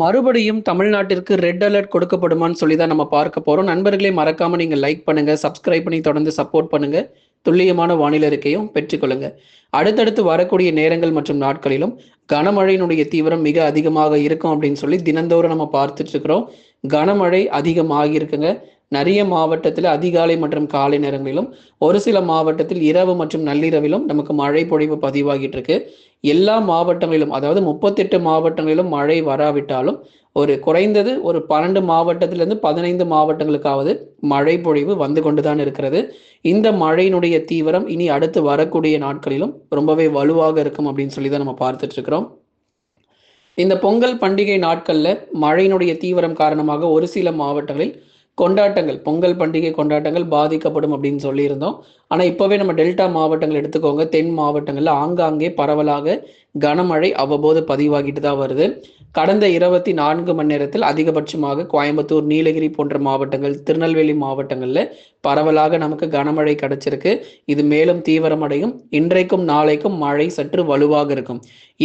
மறுபடியும் தமிழ்நாட்டிற்கு red alert கொடுக்கப்படுமான்னு சொல்லி தான் நம்ம பார்க்க போறோம். நண்பர்களே மறக்காம நீங்க லைக் பண்ணுங்க சப்ஸ்கிரைப் பண்ணி தொடர்ந்து சப்போர்ட் பண்ணுங்க. துல்லியமான வானிலை அறிக்கையும் பெற்றுக்கொள்ளுங்க அடுத்தடுத்து வரக்கூடிய நேரங்கள் மற்றும் நாட்களிலும் கனமழையினுடைய தீவிரம் மிக அதிகமாக இருக்கும் அப்படின்னு சொல்லி தினந்தோறும் நம்ம பார்த்துட்டு இருக்கிறோம். கனமழை அதிகமாக இருக்குங்க. நிறைய மாவட்டத்தில் அதிகாலை மற்றும் காலை நேரங்களிலும் ஒரு சில மாவட்டத்தில் இரவு மற்றும் நள்ளிரவிலும் நமக்கு மழை பொழிவு பதிவாகிட்டு இருக்கு. எல்லா மாவட்டங்களிலும் அதாவது முப்பத்தெட்டு மாவட்டங்களிலும் மழை வராவிட்டாலும் ஒரு குறைந்தது ஒரு பன்னெண்டு மாவட்டத்திலிருந்து பதினைந்து மாவட்டங்களுக்காவது மழை பொழிவு வந்து கொண்டுதான் இருக்கிறது. இந்த மழையினுடைய தீவிரம் இனி அடுத்து வரக்கூடிய நாட்களிலும் ரொம்பவே வலுவாக இருக்கும் அப்படின்னு சொல்லி தான் நம்ம பார்த்துட்டு இருக்கிறோம். இந்த பொங்கல் பண்டிகை நாட்களில் மழையினுடைய தீவிரம் காரணமாக ஒரு சில மாவட்டங்களில் கொண்டாட்டங்கள் பொங்கல் பண்டிகை கொண்டாட்டங்கள் பாதிக்கப்படும் அப்படின்னு சொல்லியிருந்தோம். ஆனால் இப்போவே நம்ம டெல்டா மாவட்டங்கள் எடுத்துக்கோங்க. தென் மாவட்டங்களில் ஆங்காங்கே பரவலாக கனமழை அவ்வப்போது பதிவாகிட்டு தான் வருது. கடந்த இருபத்தி நான்கு மணி நேரத்தில் அதிகபட்சமாக கோயம்புத்தூர் நீலகிரி போன்ற மாவட்டங்கள் திருநெல்வேலி மாவட்டங்களில் பரவலாக நமக்கு கனமழை கிடைச்சிருக்கு. இது மேலும் தீவிரமடையும். இன்றைக்கும் நாளைக்கும் மழை சற்று வலுவாக இருக்கும்.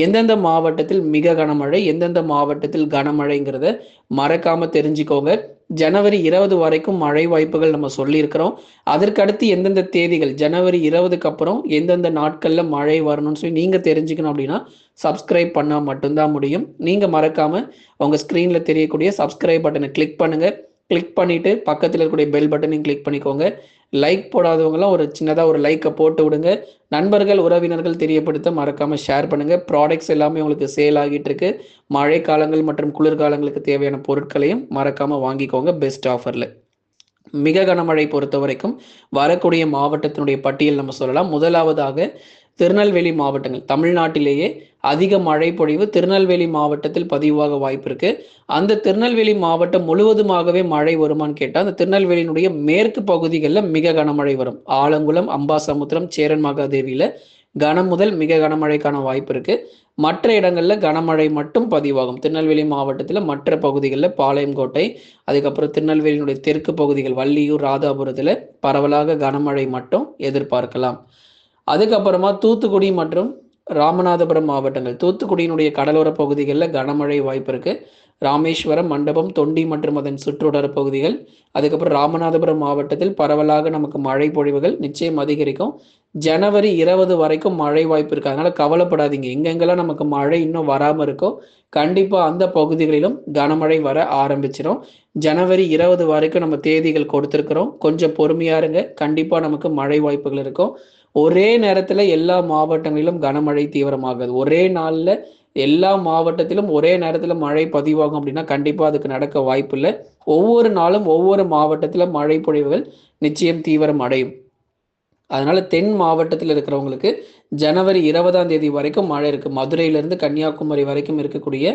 எந்தெந்த மாவட்டத்தில் மிக கனமழை எந்தெந்த மாவட்டத்தில் கனமழைங்கிறத மறக்காம தெரிஞ்சுக்கோங்க. ஜனவரி இருபது வரைக்கும் மழை வாய்ப்புகள் நம்ம சொல்லியிருக்கிறோம். அதற்கடுத்து எந்தெந்த தேதிகள்? ஜனவரி இருபதுக்கு அப்புறம் எந்தெந்த நாட்களில் மழை வரணும்னு சொல்லி நீங்கள் தெரிஞ்சுக்கணும் அப்படின்னா சப்ஸ்கிரைப் பண்ணால் மட்டும்தான் முடியும். நீங்கள் மறக்காமல் உங்கள் ஸ்க்ரீனில் தெரியக்கூடிய சப்ஸ்கிரைப் பட்டனை கிளிக் பண்ணுங்கள் கிளிக் பண்ணிவிட்டு பக்கத்தில் இருக்கக்கூடிய பெல் பட்டனையும் கிளிக் பண்ணிக்கோங்க. லைக் போடாதவங்களாம் ஒரு சின்னதாக ஒரு லைக்கை போட்டு விடுங்க. நண்பர்கள் உறவினர்கள் தெரியப்படுத்த மறக்காமல் ஷேர் பண்ணுங்கள் ப்ராடக்ட்ஸ் எல்லாமே உங்களுக்கு சேல் ஆகிட்டு இருக்கு. மழை காலங்கள் மற்றும் குளிர்காலங்களுக்கு தேவையான பொருட்களையும் மறக்காமல் வாங்கிக்கோங்க பெஸ்ட் ஆஃபரில் மிக கனமழை பொறுத்த வரைக்கும் வரக்கூடிய மாவட்டத்தினுடைய பட்டியல் நம்ம சொல்லலாம். முதலாவதாக திருநெல்வேலி மாவட்டங்கள். தமிழ்நாட்டிலேயே அதிக மழை பொழிவு திருநெல்வேலி மாவட்டத்தில் பதிவாக வாய்ப்பு இருக்கு. அந்த திருநெல்வேலி மாவட்டம் முழுவதுமாகவே மழை வருமான்னு கேட்டால் அந்த திருநெல்வேலியினுடைய மேற்கு பகுதிகளில் மிக கனமழை வரும். ஆலங்குளம் அம்பாசமுத்திரம் சேரன் மகாதேவியில கனம் முதல் மிக கனமழைக்கான வாய்ப்பு இருக்கு. மற்ற இடங்களில் கனமழை மட்டும் பதிவாகும். திருநெல்வேலி மாவட்டத்தில் மற்ற பகுதிகளில் பாளையங்கோட்டை அதுக்கப்புறம் திருநெல்வேலியினுடைய தெற்கு பகுதிகள் வள்ளியூர் ராதாபுரத்தில் பரவலாக கனமழை மட்டும் எதிர்பார்க்கலாம். அதுக்கப்புறமா தூத்துக்குடி மற்றும் ராமநாதபுரம் மாவட்டங்கள். தூத்துக்குடியினுடைய கடலோர பகுதிகளில் கனமழை வாய்ப்பு இருக்கு. ராமேஸ்வரம் மண்டபம் தொண்டி மற்றும் அதன் சுற்றுவட்டார பகுதிகள். அதுக்கப்புறம் ராமநாதபுரம் மாவட்டத்தில் பரவலாக நமக்கு மழை பொழிவுகள் நிச்சயம் அதிகரிக்கும். ஜனவரி இருபது வரைக்கும் மழை வாய்ப்பு இருக்கு. அதனால கவலைப்படாதீங்க. எங்கெங்கெல்லாம் நமக்கு மழை இன்னும் வராமல் இருக்கோ கண்டிப்பாக அந்த பகுதிகளிலும் கனமழை வர ஆரம்பிச்சிடும் ஜனவரி இருபது வரைக்கும் நம்ம தேதிகள் கொடுத்துருக்குறோம். கொஞ்சம் பொறுமையாக இருங்க. கண்டிப்பாக நமக்கு மழை வாய்ப்புகள் இருக்கும். ஒரே நேரத்துல எல்லா மாவட்டங்களிலும் கனமழை தீவிரமாகுது. ஒரே நாள்ல எல்லா மாவட்டத்திலும் ஒரே நேரத்துல மழை பதிவாகும் அப்படின்னா கண்டிப்பா அதுக்கு நடக்க வாய்ப்பு இல்லை. ஒவ்வொரு நாளும் ஒவ்வொரு மாவட்டத்தில் மழை பொழிவுகள் நிச்சயம் தீவிரம் அடையும். அதனால தென் மாவட்டத்தில் இருக்கிறவங்களுக்கு ஜனவரி இருபதாம் தேதி வரைக்கும் மழை இருக்கு. மதுரையிலிருந்து கன்னியாகுமரி வரைக்கும் இருக்கக்கூடிய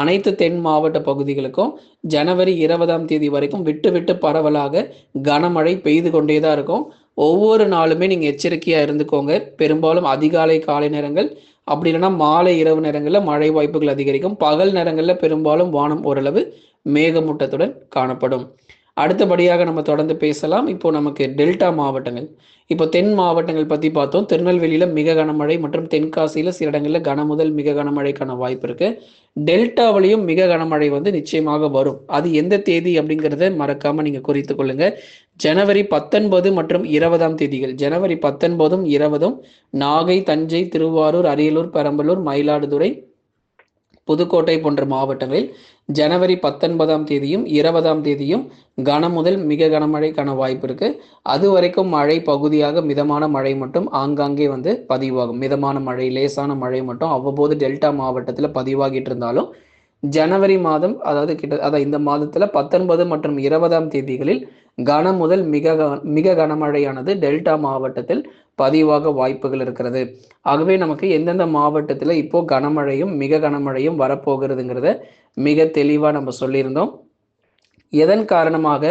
அனைத்து தென் மாவட்ட பகுதிகளுக்கும் ஜனவரி இருபதாம் தேதி வரைக்கும் விட்டு விட்டு பரவலாக கனமழை பெய்து கொண்டே தான் இருக்கும். ஒவ்வொரு நாளுமே நீங்க எச்சரிக்கையா இருந்துக்கோங்க. பெரும்பாலும் அதிகாலை காலை நேரங்கள் அப்படி இல்லைன்னா மாலை இரவு நேரங்களில் மழை வாய்ப்புகள் அதிகரிக்கும். பகல் நேரங்களில் பெரும்பாலும் வானம் ஓரளவு மேகமூட்டத்துடன் காணப்படும். அடுத்தபடியாக நம்ம தொடர்ந்து பேசலாம். இப்போ நமக்கு டெல்டா மாவட்டங்கள். இப்போ தென் மாவட்டங்கள் பத்தி பார்த்தோம். திருநெல்வேலியில மிக கனமழை மற்றும் தென்காசியில சில இடங்களில் கனமுதல் மிக கனமழைக்கான வாய்ப்பு இருக்கு. டெல்டாவிலையும் மிக கனமழை வந்து நிச்சயமாக வரும். அது எந்த தேதி அப்படிங்கிறத மறக்காம நீங்க குறித்து கொள்ளுங்க. ஜனவரி பத்தொன்பது மற்றும் இருபதாம் தேதிகள். ஜனவரி பத்தொன்பதும் இருபதும் நாகை தஞ்சை திருவாரூர் அரியலூர் பெரம்பலூர் மயிலாடுதுறை புதுக்கோட்டை போன்ற மாவட்டங்களில் ஜனவரி பத்தொன்பதாம் தேதியும் இருபதாம் தேதியும் கன முதல் மிக கனமழைக்கான வாய்ப்பு இருக்கு. அது வரைக்கும் மழை பகுதியாக மிதமான மழை மட்டும் ஆங்காங்கே வந்து பதிவாகும். மிதமான மழை லேசான மழை மட்டும் அவ்வப்போது டெல்டா மாவட்டத்தில் பதிவாகிட்டு இருந்தாலும் ஜனவரி மாதம் அதாவது கிட்ட அதாவது இந்த மாதத்துல பத்தொன்பது மற்றும் இருபதாம் தேதிகளில் கன முதல் மிக மிக கனமழையானது டெல்டா மாவட்டத்தில் பதிவாக வாய்ப்புகள் இருக்கிறது. ஆகவே நமக்கு எந்தெந்த மாவட்டத்தில் இப்போ கனமழையும் மிக கனமழையும் வரப்போகிறதுங்கிறத மிக தெளிவாக நம்ம சொல்லியிருந்தோம். எதன் காரணமாக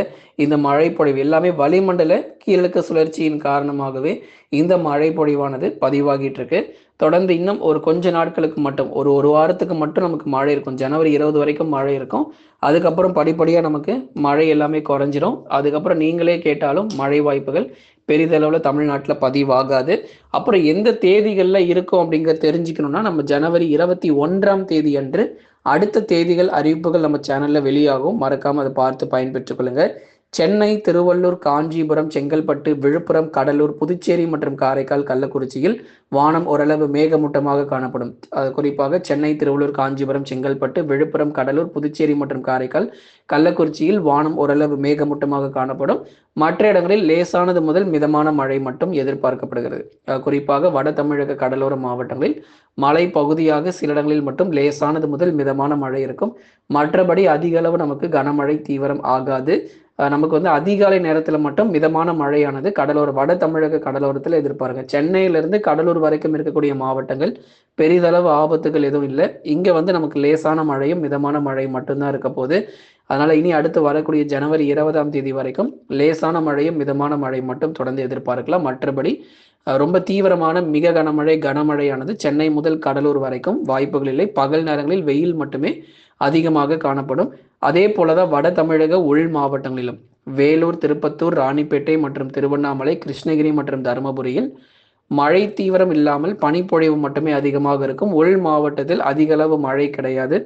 இந்த மழைப்பொழிவு எல்லாமே வளிமண்டல கீழக்க சுழற்சியின் காரணமாகவே இந்த மழைப்பொழிவானது பதிவாகிட்டு இருக்கு. தொடர்ந்து இன்னும் ஒரு கொஞ்ச நாட்களுக்கு மட்டும் ஒரு ஒரு வாரத்துக்கு மட்டும் நமக்கு மழை இருக்கும். ஜனவரி இருபது வரைக்கும் மழை இருக்கும். அதுக்கப்புறம் படிப்படியாக நமக்கு மழை எல்லாமே குறைஞ்சிரும். அதுக்கப்புறம் நீங்களே கேட்டாலும் மழை வாய்ப்புகள் பெரிதளவில் தமிழ்நாட்டில் பதிவாகாது. அப்புறம் எந்த தேதிகளில் இருக்கும் அப்படிங்கிற தெரிஞ்சுக்கணும்னா நம்ம ஜனவரி இருபத்தி ஒன்றாம் தேதி அன்று அடுத்த தேதிகள் அறிவிப்புகள் நம்ம சேனலில் வெளியாகும். மறக்காமல் அதை பார்த்து பயன்பெற்றுக் கொள்ளுங்கள் சென்னை திருவள்ளூர் காஞ்சிபுரம் செங்கல்பட்டு விழுப்புரம் கடலூர் புதுச்சேரி மற்றும் காரைக்கால் கள்ளக்குறிச்சியில் வானம் ஓரளவு மேகமூட்டமாக காணப்படும். குறிப்பாக சென்னை திருவள்ளூர் காஞ்சிபுரம் செங்கல்பட்டு விழுப்புரம் கடலூர் புதுச்சேரி மற்றும் காரைக்கால் கள்ளக்குறிச்சியில் வானம் ஓரளவு மேகமூட்டமாக காணப்படும். மற்ற இடங்களில் லேசானது முதல் மிதமான மழை மட்டும் எதிர்பார்க்கப்படுகிறது. குறிப்பாக வட தமிழக கடலோர மாவட்டங்களில் மலை பகுதியாக சில இடங்களில் மட்டும் லேசானது முதல் மிதமான மழை இருக்கும். மற்றபடி அதிக அளவு நமக்கு கனமழை தீவிரம் ஆகாது. நமக்கு வந்து அதிகாலை நேரத்தில் மட்டும் மிதமான மழையானது கடலோர வட தமிழக கடலோரத்தில் எதிர்பாருங்க. சென்னையிலிருந்து கடலூர் வரைக்கும் இருக்கக்கூடிய மாவட்டங்கள் பெரிதளவு ஆபத்துகள் எதுவும் இல்லை. இங்கே வந்து நமக்கு லேசான மழையும் மிதமான மழை மட்டும்தான் இருக்க போது அதனால இனி அடுத்து வரக்கூடிய ஜனவரி இருபதாம் தேதி வரைக்கும் லேசான மழையும் மிதமான மழை மட்டும் தொடர்ந்து எதிர்பார்க்கலாம். மற்றபடி ரொம்ப தீவிரமான மிக கனமழை கனமழையானது சென்னை முதல் கடலூர் வரைக்கும் வாய்ப்புகள் இல்லை. பகல் நேரங்களில் வெயில் மட்டுமே அதிகமாக காணப்படும். அதே போலதான் வட தமிழக உள் மாவட்டங்களிலும் வேலூர் திருப்பத்தூர் ராணிப்பேட்டை மற்றும் திருவண்ணாமலை கிருஷ்ணகிரி மற்றும் தருமபுரியில் மழை தீவிரம் இல்லாமல் பனிப்பொழிவு மட்டுமே அதிகமாக இருக்கும். உள் மாவட்டத்தில் அதிக அளவு மழை கிடையாது.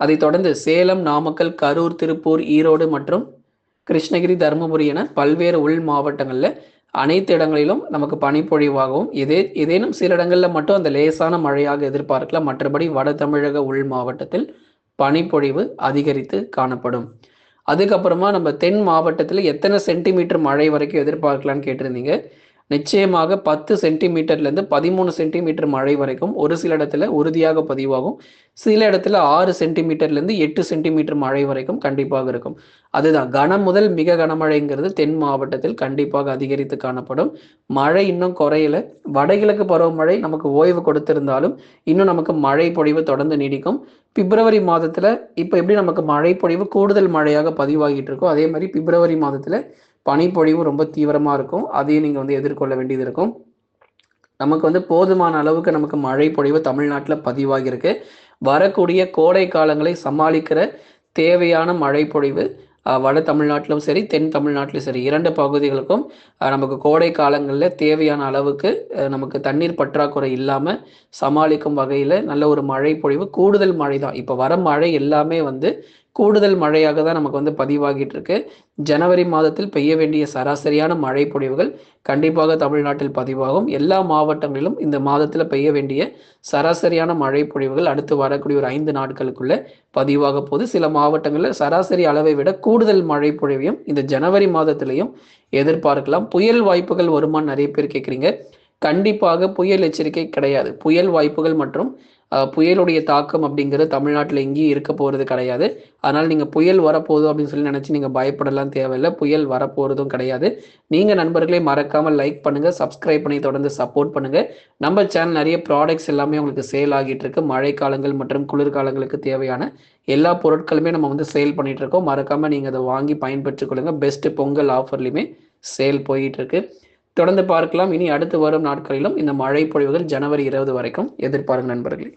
அதைத் தொடர்ந்து சேலம் நாமக்கல் கரூர் திருப்பூர் ஈரோடு மற்றும் கிருஷ்ணகிரி தருமபுரி என பல்வேறு உள் மாவட்டங்களில் அனைத்து இடங்களிலும் நமக்கு பனிப்பொழிவாகவும் இதே ஏதேனும் சில இடங்களில் மட்டும் அந்த லேசான மழையாக எதிர்பார்க்கலாம் மற்றபடி வட தமிழக உள் மாவட்டத்தில் பனிப்பொழிவு அதிகரித்து காணப்படும். அதுக்கப்புறமா நம்ம தென் மாவட்டத்தில் எத்தனை சென்டிமீட்டர் மழை வரைக்கும் எதிர்பார்க்கலான்னு கேட்டிருந்தீங்க? நிச்சயமாக பத்து சென்டிமீட்டர்லேருந்து பதிமூணு சென்டிமீட்டர் மழை வரைக்கும் ஒரு சில இடத்துல உறுதியாக பதிவாகும். சில இடத்துல ஆறு சென்டிமீட்டர்லேருந்து எட்டு சென்டிமீட்டர் மழை வரைக்கும் கண்டிப்பாக இருக்கும். அதுதான் கனம் முதல் மிக கனமழைங்கிறது தென் மாவட்டத்தில் கண்டிப்பாக அதிகரித்து காணப்படும். மழை இன்னும் குறையல. வடகிழக்கு பருவமழை நமக்கு ஓய்வு கொடுத்திருந்தாலும் இன்னும் நமக்கு மழை பொழிவு தொடர்ந்து நீடிக்கும். பிப்ரவரி மாதத்தில் இப்போ எப்படி நமக்கு மழை பொழிவு கூடுதல் மழையாக பதிவாகிட்டு இருக்கோ அதே மாதிரி பிப்ரவரி மாதத்தில் பனிப்பொழிவு ரொம்ப தீவிரமாக இருக்கும். அதையும் நீங்கள் வந்து எதிர்கொள்ள வேண்டியது இருக்கும். நமக்கு வந்து போதுமான அளவுக்கு நமக்கு மழை பொழிவு தமிழ்நாட்டில் பதிவாகியிருக்கு. வரக்கூடிய கோடை காலங்களை சமாளிக்கிற தேவையான மழை பொழிவு வட தமிழ்நாட்டிலும் சரி தென் தமிழ்நாட்டிலும் சரி இரண்டு பகுதிகளுக்கும் நமக்கு கோடை காலங்களில் தேவையான அளவுக்கு நமக்கு தண்ணீர் பற்றாக்குறை இல்லாமல் சமாளிக்கும் வகையில் நல்ல ஒரு மழை பொழிவு கூடுதல் மழை தான் இப்போ வர மழை எல்லாமே வந்து கூடுதல் மழையாக தான் நமக்கு வந்து பதிவாகிட்டு இருக்கு ஜனவரி மாதத்தில் பெய்ய வேண்டிய சராசரியான மழை பொழிவுகள் கண்டிப்பாக தமிழ்நாட்டில் பதிவாகும். எல்லா மாவட்டங்களிலும் இந்த மாதத்தில் பெய்ய வேண்டிய சராசரியான மழை பொழிவுகள் அடுத்து வரக்கூடிய ஒரு ஐந்து நாட்களுக்குள்ள பதிவாக போது சில மாவட்டங்களில் சராசரி அளவை விட கூடுதல் மழை பொழிவையும் இந்த ஜனவரி மாதத்திலையும் எதிர்பார்க்கலாம். புயல் வாய்ப்புகள் வருமானு நிறைய பேர் கேட்குறீங்க கண்டிப்பாக புயல் எச்சரிக்கை கிடையாது. புயல் வாய்ப்புகள் மற்றும் புயலுடைய தாக்கம் அப்படிங்கிறது தமிழ்நாட்டில் எங்கேயும் இருக்க போகிறது கிடையாது. அதனால் நீங்கள் புயல் வரப்போகுது அப்படின்னு சொல்லி நினச்சி நீங்கள் பயப்படலாம் தேவையில்லை. புயல் வரப்போகிறதும் கிடையாது. நீங்கள் நண்பர்களே மறக்காமல் லைக் பண்ணுங்கள் சப்ஸ்கிரைப் பண்ணி தொடர்ந்து சப்போர்ட் பண்ணுங்கள் நம்ம சேனல் நிறைய ப்ராடக்ட்ஸ் எல்லாமே உங்களுக்கு சேல் ஆகிட்டு இருக்கு. மழை காலங்கள் மற்றும் குளிர்காலங்களுக்கு தேவையான எல்லா பொருட்களுமே நம்ம வந்து சேல் பண்ணிட்டு இருக்கோம். மறக்காமல் நீங்கள் அதை வாங்கி பயன்பெற்றுக் கொள்ளுங்கள் பெஸ்ட் பொங்கல் ஆஃபர்லையுமே சேல் போயிட்டு இருக்கு. தொடர்ந்து பார்க்கலாம். இனி அடுத்து வரும் நாட்களிலும் இந்த மழை பொழிவுகள் ஜனவரி இருபது வரைக்கும் எதிர்பாருங்க நண்பர்களே.